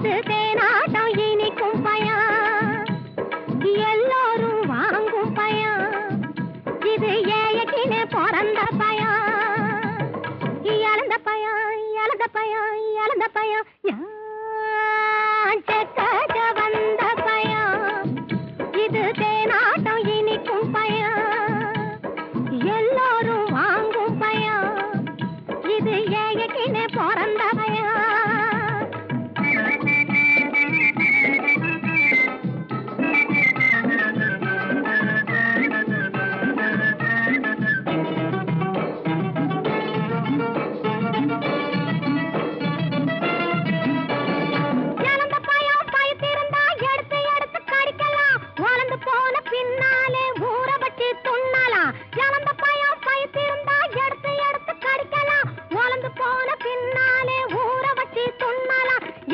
இது தேனாட்டம் இனிக்கும் பயா. எல்லோரும் வாங்கும் பயா. இது ஏயக்கினே பிறந்த பயா. இழந்த பயா இழந்த பயா இழந்த பயா. யாச்சக்காக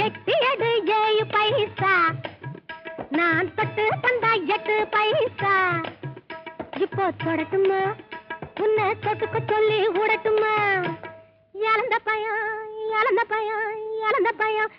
எட்டு எடு ஏழு பைசா. நான் தொட்டு தந்தா எட்டு பைசா. இப்போ தொடட்டுமா? உன்னை தொட்டுக்க சொல்லி விடட்டுமா இழந்த பயம் இழந்த பயம் இழந்த பயம்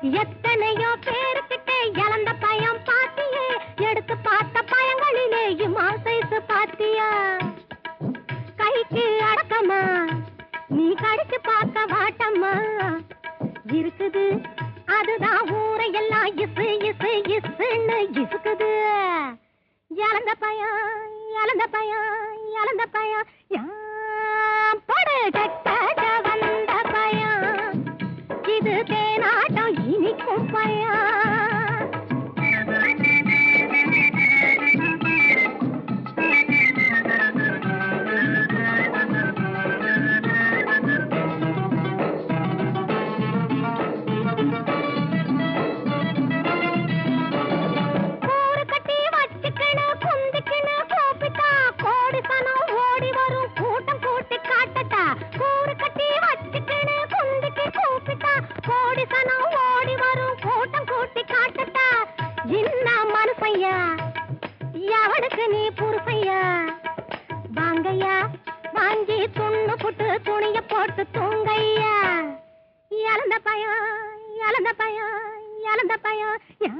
எத்தனையோ பேருக்கிட்ட இழந்த பயம் பாத்தியே. எடுத்து பார்த்த பயங்களிலே இம்மாசேசு பாத்தியா? கைக்கு அடக்கமா? நீ கடிச்சு பார்க்க வாட்டம்மா. இருக்குது. அதுதான் ஊரையெல்லாம் இசு இசு இசுன்னு இசுக்குது. இழந்த பயம் இழந்த பயம் இழந்த பயம். யாம் படு தேனாட்டம் இனிக்கும் பயம் கோடி சனம் ஓடி வரும். கூட்டம் கூட்டி காட்டுட்டா. என்ன மனுஷையா எவனுக்கு நீ புருஷையா வாங்கையா வாங்கி துண்ணு புட்டு துணிய போட்டு தூங்கையா இழந்த பயம் இழந்த பயம் இழந்த பயம். யா